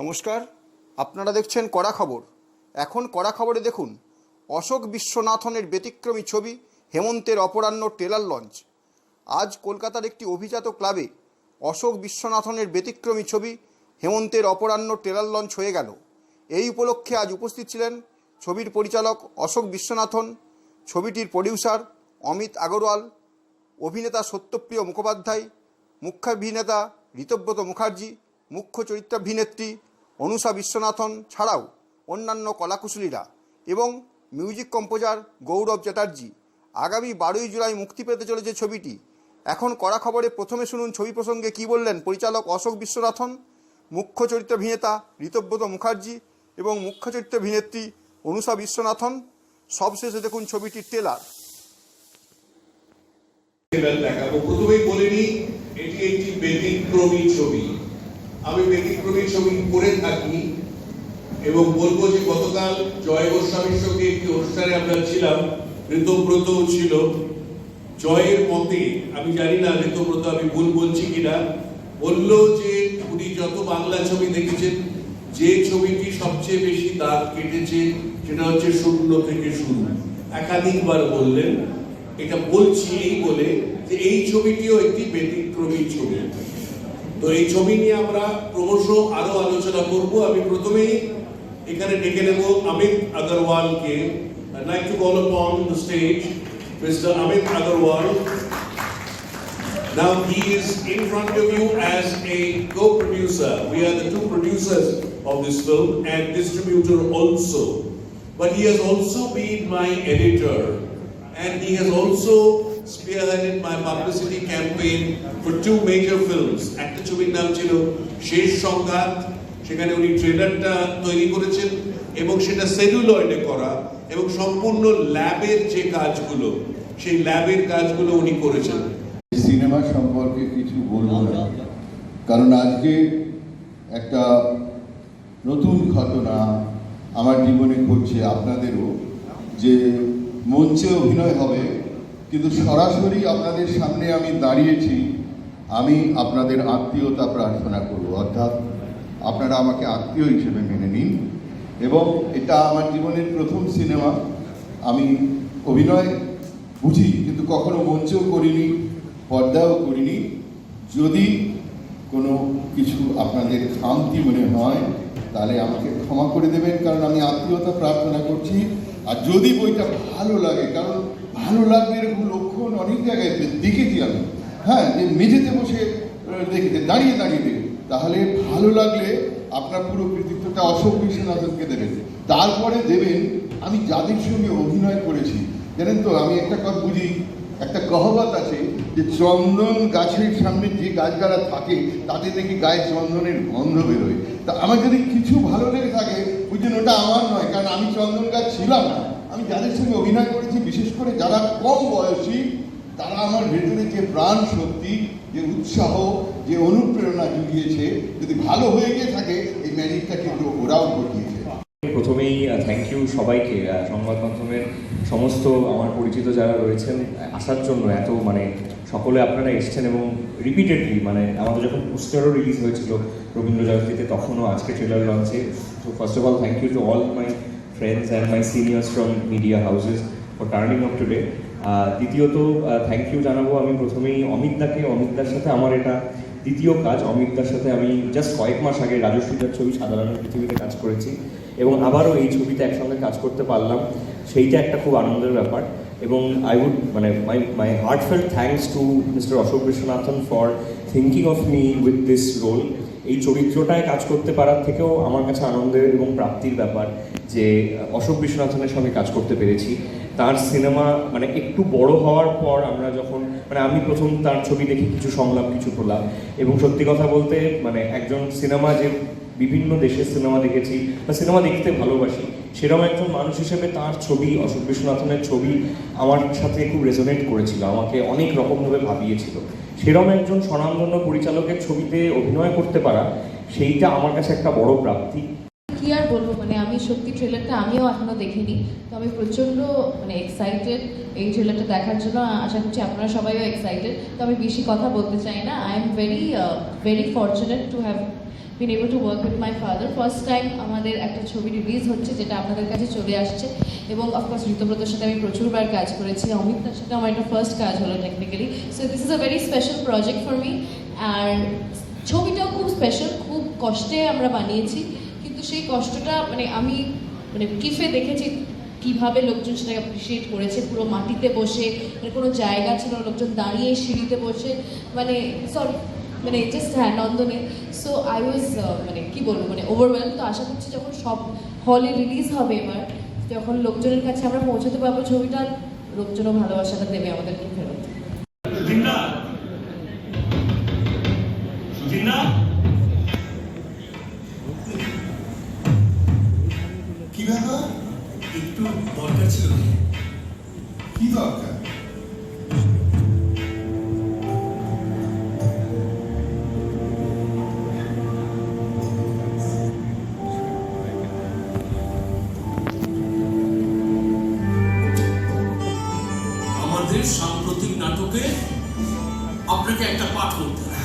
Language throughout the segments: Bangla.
নমস্কার, আপনারা দেখছেন কড়া খবর। এখন কড়া খবরে দেখুন, অশোক বিশ্বনাথনের ব্যতিক্রমী ছবি হেমন্তের অপরাহ্ন ট্রেলার লঞ্চ। আজ কলকাতার একটি অভিজাত ক্লাবে অশোক বিশ্বনাথনের ব্যতিক্রমী ছবি হেমন্তের অপরাহ্ন ট্রেলার লঞ্চ হয়ে গেল। এই উপলক্ষে আজ উপস্থিত ছিলেন ছবির পরিচালক অশোক বিশ্বনাথন, ছবিটির প্রডিউসার অমিত আগরওয়াল, অভিনেতা সত্যপ্রিয় মুখোপাধ্যায়, মুখ্যাভিনেতা ঋতব্রত মুখার্জি মুখ্য চরিত্রাভিনেত্রী অনুষা বিশ্বনাথন ছাড়াও অন্যান্য কলাকুশলীরা এবং মিউজিক কম্পোজার গৌরব চ্যাটার্জি আগামী বারোই জুলাই মুক্তি পেতে চলেছে ছবিটি। এখন কড়া খবরে প্রথমে শুনুন ছবি প্রসঙ্গে কী বললেন পরিচালক অশোক বিশ্বনাথন, মুখ্য চরিত্রাভিনেতা ঋতব্রত মুখার্জি এবং মুখ্য চরিত্রাভিনেত্রী অনুষা বিশ্বনাথন। সবশেষে দেখুন ছবিটির ট্রেলার দেখাবো। প্রথমেই বলে নিই, এটি একটি ব্যতিক্রমী ছবি। আমি ব্যতিক্রমী ছবি করে থাকি এবং বলব যে গতকাল জয় গোস্বামীর সঙ্গে একটি অনুষ্ঠানে আমরা ছিলাম, ঋতব্রত ছিল। জয়ের মতে আমি জানি না ঋতব্রত, আমি ভুল বলছি কিনা, বলল যে উনি যত বাংলা ছবি দেখেছেন, যে ছবিটি সবচেয়ে বেশি দাগ কেটেছে, সেটা হচ্ছে শূন্য থেকে শুরু। একাধিকবার বললেন, এটা বলছি এই বলে যে এই ছবিটিও একটি ব্যতিক্রমী ছবি। তো এই ছবি নিয়ে আমরা ক্রমশ আরো আলোচনা করব আমি প্রথমেই এখানে ডেকে নেব Amit আগরওয়ালকে I'd like to call upon the stage Mr. Amit Agarwal. Now he is in front of you as a co-producer. We are the two producers of this film and distributor also. But he has also been my editor and he has also spearheaded my publicity campaign for two major films. একটা ছবির নাম ছিল, শেষ সংঘাত, সেখানে উনি ট্রেলারটা তৈরি করেছেন, এবং সেটা সেলুলয়েডে করা, এবং সম্পূর্ণ ল্যাবের যে কাজগুলো, সেই ল্যাবের কাজগুলো উনি করেছেন সিনেমা সম্পর্কে কিছু বলব না কারণ আজকে একটা নতুন ঘটনা আমার জীবনে ঘটছে আপনাদেরও, যে মঞ্চে অভিনয় হবে কিন্তু সরাসরি আপনাদের সামনে আমি দাঁড়িয়েছি, আমি আপনাদের আত্মীয়তা প্রার্থনা করব। অর্থাৎ আপনারা আমাকে আত্মীয় হিসেবে মেনে নিন এবং এটা আমার জীবনের প্রথম সিনেমা। আমি অভিনয় বুঝি, কিন্তু কখনো মঞ্চেও করিনি পর্দাও করিনি। যদি কোনো কিছু আপনাদের খামতি মনে হয়, তাহলে আমাকে ক্ষমা করে দেবেন, কারণ আমি আত্মীয়তা প্রার্থনা করছি। আর যদি বইটা ভালো লাগে, কারণ ভালো লাগবে এরকম লক্ষণ অনেক জায়গায় দেখেছি আমি। হ্যাঁ যে মেঝেতে বসে দেখেছে, দাঁড়িয়ে দাঁড়িয়ে দেখে তাহলে ভালো লাগলে আপনার পুরো কৃতিত্বটা অশোক বিশ্বনাথনকে দেবেন। তারপরে দেবেন, আমি যাদের সঙ্গে অভিনয় করেছি, জানেন তো, আমি একটা কথা বুঝি, একটা কহবত আছে যে চন্দন গাছের সামনে যে গাছগালা থাকে, তাতে দেখি গায়ে চন্দনের গন্ধ বেরোয়। তা আমার যদি কিছু ভালো লেগে থাকে বুঝলেন ওটা আমার নয়, কারণ আমি চন্দন গাছ ছিলাম না। আমি যাদের সঙ্গে অভিনয় করেছি, বিশেষ করে যারা কম বয়সী, তারা আমার ভেতরে যে প্রাণ শক্তি, যে উৎসাহ, যে অনুপ্রেরণা জুগিয়েছে, যদি ভালো হয়ে গিয়ে থাকে, এই ম্যাজিকটা কিন্তু ওরাও ঘটিয়েছে। প্রথমেই থ্যাংক ইউ সবাইকে সংবাদ মাধ্যমের সমস্ত আমার পরিচিত যারা রয়েছেন, আসার জন্য এত মানে সকলে আপনারা এসছেন এবং রিপিটেডলি মানে আমাদের যখন পোস্টারও রিলিজ হয়েছিল রবীন্দ্র জয়ন্তীতে তখনও আজকে ট্রেলার লঞ্চে তো first of all thank you to all my friends and my seniors from media houses for turning up today দ্বিতীয়ত থ্যাংক ইউ জানাব আমি প্রথমেই অমিত দাকে অমিত দার সাথে আমার এটা দ্বিতীয় কাজ। অমিত দার সাথে আমি জাস্ট কয়েক মাস আগে রাজস্বীদার ছবি সাধারণ পৃথিবীতে কাজ করেছি এবং আবারও এই ছবিতে একসঙ্গে কাজ করতে পারলাম। সেইটা একটা খুব আনন্দের ব্যাপার এবং আই উড মানে my my heartfelt thanks to mister Ashok Viswanathan for thinking of me with this role এই চরিত্রটায় কাজ করতে পারার থেকেও আমার কাছে আনন্দের এবং প্রাপ্তির ব্যাপার যে, অশোক বিশ্বনাথনের সঙ্গে কাজ করতে পেরেছি। তার সিনেমা মানে একটু বড় হওয়ার পর আমরা যখন মানে আমি প্রথম তার ছবি দেখি কিছু সংলাপ, কিছু প্রলাপ এবং সত্যি কথা বলতে মানে একজন সিনেমা যে বিভিন্ন দেশের সিনেমা দেখেছি বা সিনেমা দেখতে ভালোবাসি। সেরকম একজন মানুষ হিসেবে তার ছবি, অশোক বিশ্বনাথনের ছবি আমার সাথে খুব রেজোনেট করেছিল, আমাকে অনেক রকমভাবে ভাবিয়েছিল। সেরকম একজন স্বনামধন্য পরিচালকের ছবিতে অভিনয় করতে পারা, সেইটা আমার কাছে একটা বড় প্রাপ্তি। কি আর বলব মানে আমি সত্যি ট্রেলারটা আমিও এখনও দেখিনি, তো আমি প্রচণ্ড মানে এক্সাইটেড এই ট্রেলারটা দেখার জন্য। আশা করছি আপনারা সবাইও এক্সাইটেড তো আমি বেশি কথা বলতে চাই না। I am very very fortunate to have been able to work with my father first time আমাদের একটা ছবি রিলিজ হচ্ছে যেটা আপনাদের কাছে চলে আসছে। এবং অফকোর্স ঋতব্রতর সাথে আমি প্রচুরবার কাজ করেছি। অমিতার সাথে আমার একটা ফার্স্ট কাজ হলো technically so this is a very special project for me আর ছবিটাও খুব স্পেশাল খুব কষ্টে আমরা বানিয়েছি। কিন্তু সেই কষ্টটা মানে আমি মানে কিফে দেখেছি কীভাবে লোকজন সেটাকে অ্যাপ্রিসিয়েট করেছে। পুরো মাটিতে বসে মানে কোনো জায়গা ছিল, লোকজন দাঁড়িয়ে সিঁড়িতে বসে মানে সরি মানে জাস্ট হ্যাঁ নন্দনে সো আই ওয়াজ মানে কি বলব মানে ওভারওয়েল তো আশা করছি যখন সব হলে রিলিজ হবে এবার যখন লোকজনের কাছে আমরা পৌঁছাতে পারব ছবিটা লোকজনও ভালোবাসাটা দেবে আমাদেরকে ফেরত। কি ব্যাপার? একটু দরকার ছিল। কি দরকার? আমাদের সাম্প্রতিক নাটকে আপনাকে একটা পাঠ করতে হবে।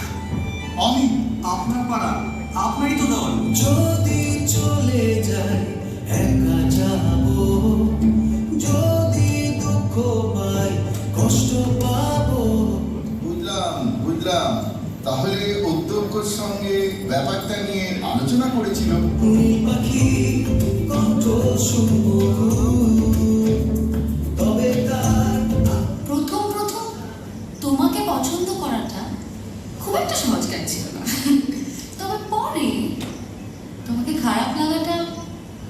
আমি আপনার পাড়া আপনারই তো দেওয়াল। যদি চলে যায় একা যাব। যদি দুঃখ পাই কষ্ট পাবো। বুঝলাম বুঝলাম। তাহলে অধ্যক্ষর সঙ্গে ব্যাপারটা নিয়ে আলোচনা করেছিল। পাখি কণ্ঠ শুনব। একটা সহজ কাজ ছিল না তবে পরে তোমাকে খারাপ লাগাটা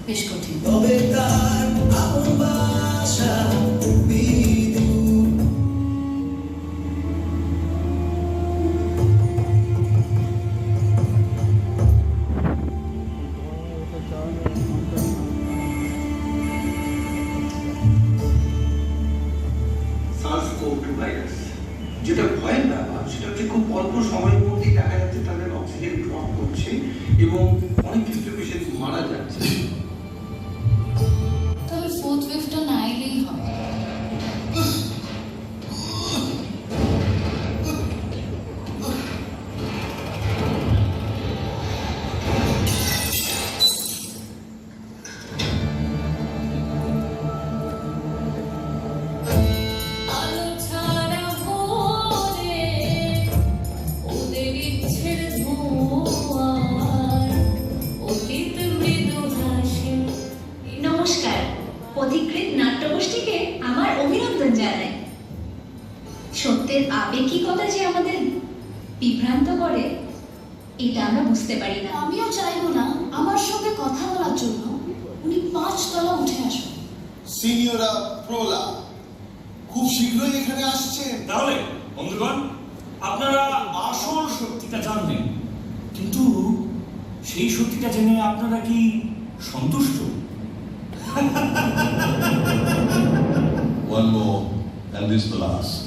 বেশ কঠিন। তবে তার বাসা অল্প সময়ের মধ্যেই দেখা যাচ্ছে তাদের অক্সিজেন ড্রপ করছে এবং সত্যের আপেক্ষিকতা যে আমাদের বিভ্রান্ত করে এটা আমরা বুঝতে পারি না। আমিও চাইব না আমার সঙ্গে কথা বলার জন্য। উনি পাঁচ তলা উঠে আসুন। সিনিয়রা প্রলা খুব শীঘ্রই এখানে আসছে। তাহলে বন্ধুগণ আপনারা আসল সত্যিটা জানলেন কিন্তু সেই সত্যিটা জেনে আপনারা কি সন্তুষ্ট? One more, and this the last.